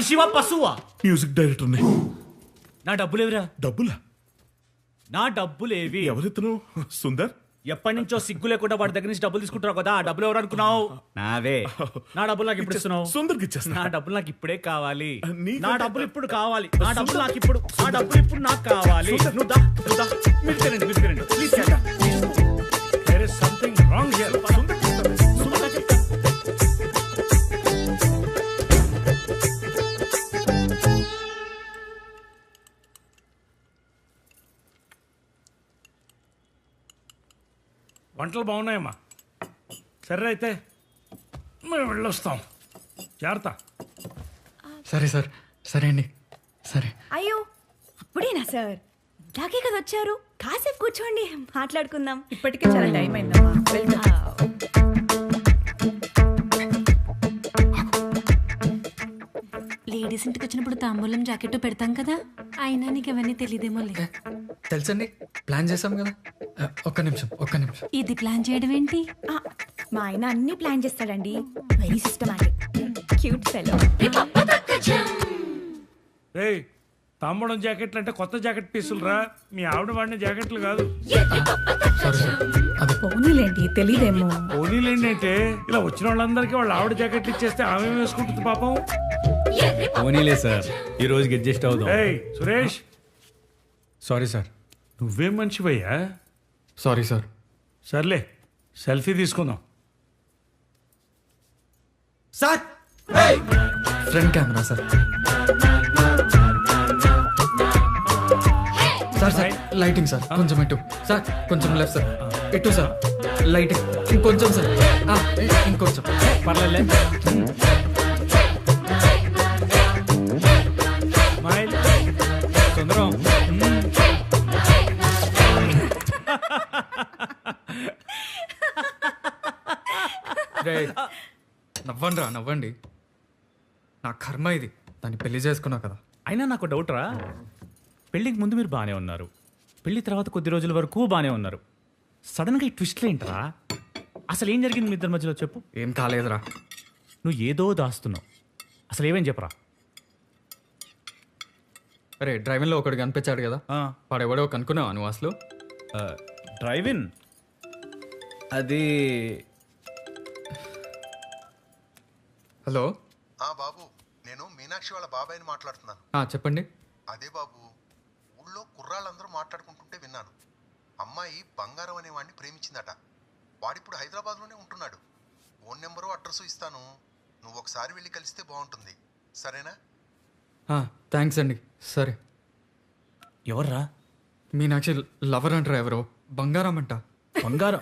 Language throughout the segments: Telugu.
మనిషివా పశువా. మ్యూజిక్ డైరెక్టర్ని నా. డబ్బులేవిరా? డబ్బులా? నా డబ్బులేవి. ఎవరితను సుందర్? ఎప్పటి నుంచో సిగ్గు లేకుండా వాడి దగ్గర నుంచి డబ్బులు తీసుకుంటావు కదా ఆ డబ్బులు ఎవరు అనుకున్నావు? నావే. నా డబ్బులు నాకు ఇప్పుడు ఇస్తున్నావు సుందర్కి ఇచ్చేస్తా. నా డబ్బులు నాకు ఇప్పుడే కావాలి. నా డబ్బులు ఇప్పుడు కావాలి. నా డబ్బులు నాకు ఇప్పుడు నా డబ్బులు ఇప్పుడు నాకు కావాలి. నువ్వు దా, నువ్వు దా. మీరు తినండి, మీరు తినండి. There is something wrong వంటలు బాగున్నాయమ్మా. సరే అయితే మేము వెళ్ళొస్తాం. జాగ్రత్త. సరే సార్ సరే అండి. సరే. అయ్యో అప్పుడేనా సార్? ఇందాకే కదా వచ్చారు. కాసేపు కూర్చోండి మాట్లాడుకుందాం. ఇప్పటికే చాలా టైం అయిందమ్మా. లేడీస్ ఇంటికి వచ్చినప్పుడు తాంబూలం జాకెట్ పెడతాం కదా? అయినా నీకు అవన్నీ తెలియదేమో లే తెలుసండి? ప్లాన్ చేసాం కదా. ఒక్క నిమిషం ఒక్క నిమిషం. ఇది ప్లాన్ చేయడం ఏంటి? ఆ, మా ఆయన అన్ని ప్లాన్ చేస్తాడండి. వెరీ సిస్టమాటిక్ క్యూట్ ఫెలో రేయ్ తాంబూలం జాకెట్లు అంటే కొత్త జాకెట్ పీసులు రా మీ ఆవిడ వాడిన జాకెట్లు కాదు. సారీ సార్ అదే పోనీలేండి తెలియదేమో ఇలా వచ్చిన వాళ్ళందరికీ వాళ్ళ ఆవిడ జాకెట్లు ఇచ్చేస్తే ఆమె ఏం వేసుకుంటుంది పాపం. పోనీలే సార్ ఈ రోజుకి అడ్జస్ట్ అవుదాం. ఏయ్ సురేష్. సారీ సార్ నువ్వేం మనిషివయ్యా? Sorry sir. సర్లే సెల్ఫీ తీసుకుందాం. Sir! Front camera sir sir sir lighting sir కొంచెం ఇటు. సార్ కొంచెం లెఫ్ట్ సార్ ఇటు సార్ లైటింగ్ ఇంకొంచెం సార్ ఆ, ఇంకొంచెం. పర్లేదు రే నవ్వండి రా నవ్వండి. నా కర్మ ఇది దాన్ని పెళ్ళి చేసుకున్నా కదా. అయినా నాకు డౌట్ రా. పెళ్ళికి ముందు మీరు బాగానే ఉన్నారు. పెళ్ళి తర్వాత కొద్ది రోజుల వరకు బాగానే ఉన్నారు. సడన్గా ఈ ట్విస్ట్లు ఏంట్రా? అసలు ఏం జరిగింది మీ ఇద్దరి మధ్యలో చెప్పు. ఏం కాలేదురా. నువ్వు ఏదో దాస్తున్నావు. అసలు ఏమేం చెప్పరా? అరే డ్రైవింగ్లో ఒకడు కనిపించాడు కదా. వాడెవడో కనుక్కున్నావా నువ్వు అసలు? డ్రైవిన్ అది హలో. ఆ బాబు. నేను మీనాక్షి వాళ్ళ బాబాయ్ని మాట్లాడుతున్నాను. ఆ, చెప్పండి. అదే బాబు. ఊళ్ళో కుర్రాళ్ళందరూ మాట్లాడుకుంటుంటే విన్నాను. అమ్మాయి బంగారం అనే వాడిని ప్రేమించిందట. వాడిప్పుడు హైదరాబాద్లోనే ఉంటున్నాడు. ఫోన్ నెంబరు అడ్రస్ ఇస్తాను. నువ్వు ఒకసారి వెళ్ళి కలిస్తే బాగుంటుంది. సరేనా? థ్యాంక్స్ అండి. సరే. ఎవర్రా? మీనాక్షి లవర్ అంటారా ఎవరో? బంగారం అంట. బంగారం?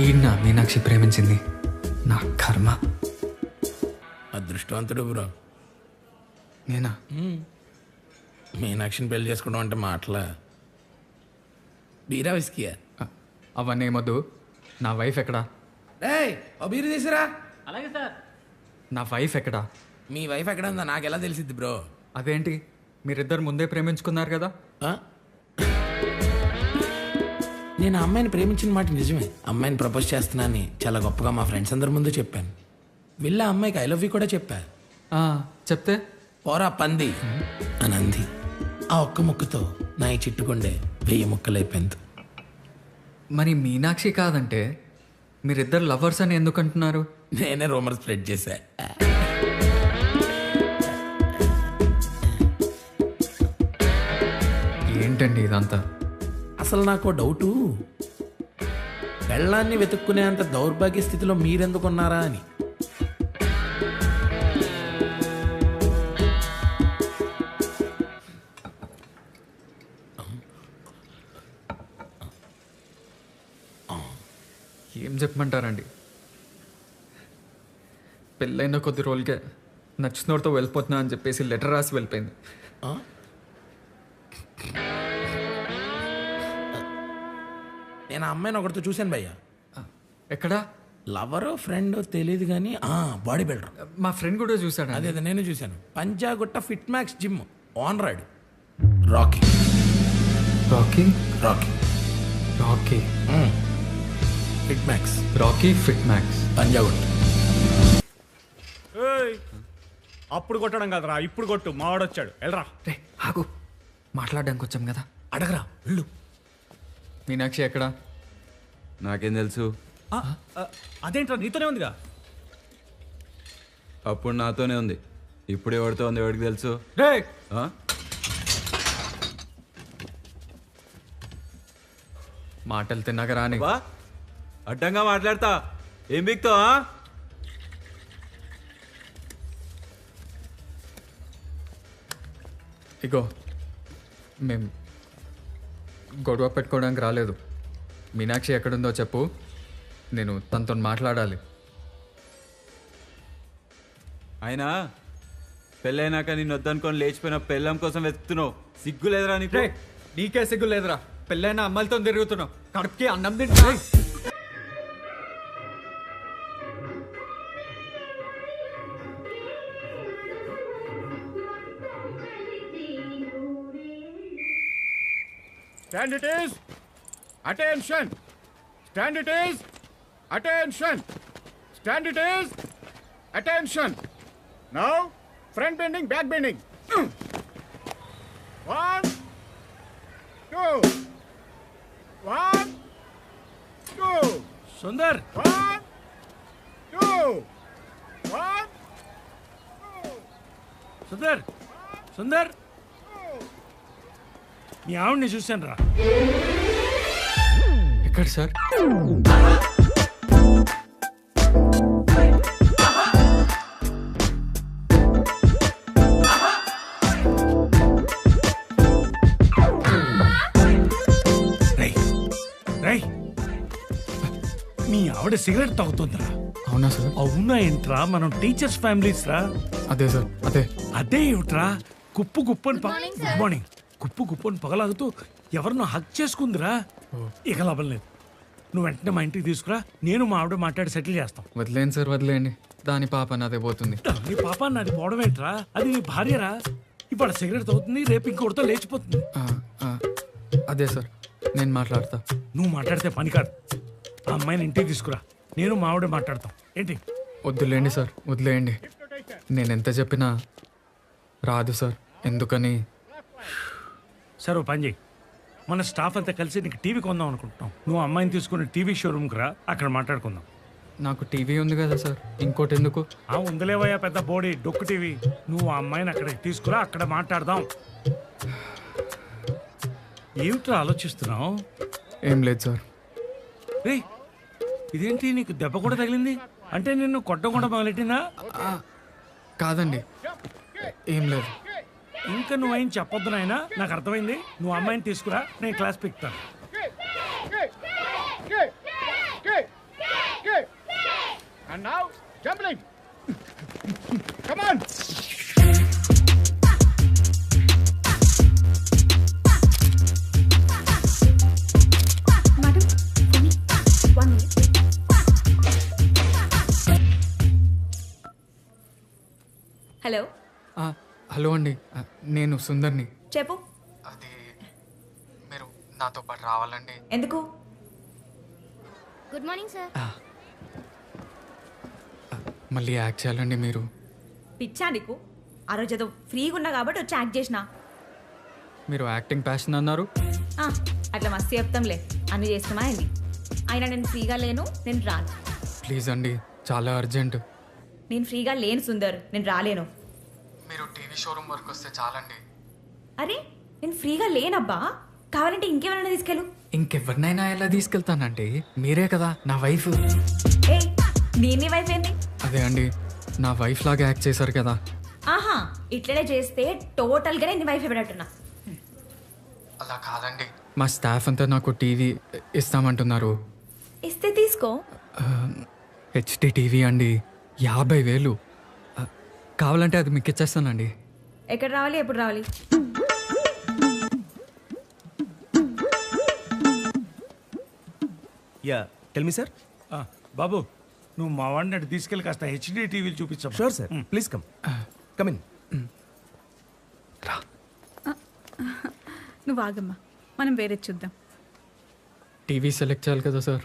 ఈయన మీనాక్షి ప్రేమించింది నా కర్మ. అదృష్టవంతుడు బ్రో. నేనా మీనాక్షిని పెళ్ళి చేసుకోవడం అంటే మాటలా. బీరా విస్కియా ఆ, అవన్నీ ఏమొద్దు. నా వైఫ్ ఎక్కడా? ఏయ్ ఓ బీరు తీసిరా. నా వైఫ్ ఎక్కడా? మీ వైఫ్ ఎక్కడ ఉందా నాకు ఎలా తెలిసిద్ది బ్రో? అదేంటి? మీరిద్దరు ముందే ప్రేమించుకున్నారు కదా? ఆ? నేను ఆ అమ్మాయిని ప్రేమించిన మాట నిజమే. అమ్మాయిని ప్రపోజ్ చేస్తున్నానని చాలా గొప్పగా మా ఫ్రెండ్స్ అందరి ముందు చెప్పాను. వెళ్ళి ఆ అమ్మాయికి ఐ లవ్ యూ కూడా చెప్పా. చెప్తే? పోరా పంది అని అంది. ఆ ఒక్క ముక్కుతో నా ఈ చిట్టుకొండే వెయ్యి ముక్కలైపోయింది. మరి మీనాక్షి కాదంటే మీరిద్దరు లవర్స్ అని ఎందుకు అంటున్నారు నేనే రూమర్ స్ప్రెడ్ చేశా. ఏంటండి ఇదంతా? అసలు నాకు డౌటు? పెళ్ళాన్ని వెతుక్కునేంత దౌర్భాగ్య స్థితిలో మీరెందుకున్నారా అని. ఏం చెప్పమంటారండి? పెళ్ళైన కొద్ది రోజులకే నచ్చినోడితో వెళ్ళిపోతున్నా అని చెప్పేసి లెటర్ రాసి వెళ్ళిపోయింది. నేను ఆ అమ్మాయిని ఒకరితో చూశాను భయ్య. ఎక్కడా? లవరో ఫ్రెండో తెలియదు కానీ బాడీ బిల్డర్ మా ఫ్రెండ్ కూడా చూసాడు అదే అదే నేను చూశాను. Panjagutta fit max gym ఓనరాడు Rocky Rocky Rocky Rocky hit max Rocky fit max Panjagutta ఏయ్, అప్పుడు కొట్టడం కదరా ఇప్పుడు కొట్టు. మావాడొచ్చాడు వెళ్ళరా రే ఆగు. మాట్లాడడానికి వచ్చాం కదా. అడగరా వెళ్ళు. మీనాక్షి ఎక్కడా? నాకేం తెలుసు? ఆ, ఆ, అదేంట్రా నీతోనే ఉందిగా? అప్పుడు నాతోనే ఉంది. ఇప్పుడు ఎవరితో ఉంది ఎవరికి తెలుసు? రే ఆ? మాటలు తిన్నాక రాని. వా అడ్డంగా మాట్లాడతా. ఏం బిక్తావా ఇగో మేం గొడవ పెట్టుకోవడానికి రాలేదు. మీనాక్షి ఎక్కడుందో చెప్పు. నేను తనతో మాట్లాడాలి. అయినా పెళ్ళైనాక నేను వద్దనుకొని లేచిపోయిన పెళ్ళం కోసం వెతుకుతున్నావు. సిగ్గు లేదురా నీకు సిగ్గు లేదురా పెళ్ళైన అమ్మాయిలతో తిరుగుతున్నావు. కడుపుకి అన్నం తింటా Stand it is. Attention. Stand it is. Attention. Stand it is. Attention. Now, front bending, back bending. One, two. One, two. Sundar One, two. One, Sundar Sundar మీ ఆవిడ్ని చూశాను రా. ఎక్కడ సార్? మీ ఆవిడ సిగరెట్ తాగుతుందిరా. అవునా సార్? అవునా ఏంట్రా? మనం టీచర్స్ ఫ్యామిలీస్ రా. అదే సార్ అదే. అదే ఏమిట్రా? కుప్పు కుప్పని ప- గుడ్ మార్నింగ్ కుప్పు కుప్పని పగలాగుతూ ఎవరినో హక్ చేసుకుందిరా? ఇక లాభం లేదు. నువ్వు వెంటనే మా ఇంటికి తీసుకురా. నేను మా ఆవిడ మాట్లాడి సెటిల్ చేస్తాం. వదిలేండి సార్ వదిలేయండి దాని పాప నాదే పోతుంది. నీ పాప నాది పోవడం ఏంట్రా అది నీ భార్యరా? ఇవాళ సిగరెట్ తాగుతుంది రేపు ఇంకొకటితో లేచిపోతుంది. అదే సార్ నేను మాట్లాడతా. నువ్వు మాట్లాడితే పని కాదు. ఆ అమ్మాయిని ఇంటికి తీసుకురా. నేను మా ఆవిడ మాట్లాడతాం. ఏంటి? వద్దులేండి సార్ వదిలేయండి. నేను ఎంత చెప్పినా రాదు సార్. ఎందుకని? సరే ఓ పని చేయి. మన స్టాఫ్ అంతా కలిసి నీకు టీవీ కొందాం అనుకుంటున్నాం. నువ్వు అమ్మాయిని తీసుకుని టీవీ షోరూమ్కి రా అక్కడ మాట్లాడుకుందాం. నాకు టీవీ ఉంది కదా సార్ ఇంకోటి ఎందుకు? ఆ ఉందిలేవయ్యా పెద్ద బోడీ డొక్కు టీవీ. నువ్వు ఆ అమ్మాయిని అక్కడికి తీసుకురా అక్కడ మాట్లాడదాం. ఏమిట్రా ఆలోచిస్తున్నావు? ఏం లేదు సార్. రే ఇదేంటి నీకు దెబ్బ కూడా తగిలింది? అంటే నిన్ను కొట్టకుండా మొదలెట్టిందా? కాదండి. ఏం లేదు. ఇంకా నువ్వేం చెప్పొద్దు నాయన నాకు అర్థమైంది నువ్వు అమ్మాయిని తీసుకురా నేను క్లాస్ పిక్తాను And now, jumbling. Come on. Hello అండి. నేను సుందర్ని. చెప్పు. అది మీరు నాతో పాటు రావాలండి. ఎందుకు? Good morning sir. మళ్ళీ యాక్ట్ చేయాలండి మీరు. పిచ్చా నీకు? ఆ రోజు ఏదో ఫ్రీగా ఉన్నా కాబట్టి వచ్చి యాక్ట్ చేసిన. మీరు యాక్టింగ్ ప్యాషన్ అన్నారు. ఆ, అట్లా మస్తు చెప్తాంలే. అన్ని చేస్తామా ఏంది? అయినా నేను ఫ్రీగా లేను నేను రాను. ప్లీజ్ అండి చాలా అర్జెంట్. నేను ఫ్రీగా లేను సుందర్ నేను రాలేను. మీరు టీవీ షోరూమ్ వరకు వస్తే చాలండి. అరే నేను ఫ్రీగా లేనబ్బా. కావాలంటే ఇంకేమైనా తీసుకెళ్ళు. ఇంకెవరినైనా ఎలా తీసుకెళ్తానండి? మీరే కదా నా వైఫ్. ఏ వైఫ్ ఏంది? అదే అండి నా వైఫ్ లాగా యాక్ట్ చేశారు కదా. ఆహా ఇట్లనే చేస్తే టోటల్గా నేను వైఫ్ ఇవ్వనట్టున్నా అలా కాదండి మా స్టాఫ్ అంతా నాకు టీవీ ఇస్తామంటున్నారు. ఇస్తే తీసుకో. హెచ్డి టీవీ అండి యాభై వేలు. కావాలంటే అది మీకు ఇచ్చేస్తానండి. ఎక్కడ రావాలి? ఎప్పుడు రావాలి? యా టెల్ మీ సార్ ఆ, బాబు నువ్వు మా వాడిని అటు తీసుకెళ్ళి కాస్త హెచ్డి టీవీలు చూపించా sure sir please come come in నువ్వు ఆగమ్మా. మనం వేరే చూద్దాం. టీవీ సెలెక్ట్ చేయాలి కదా సార్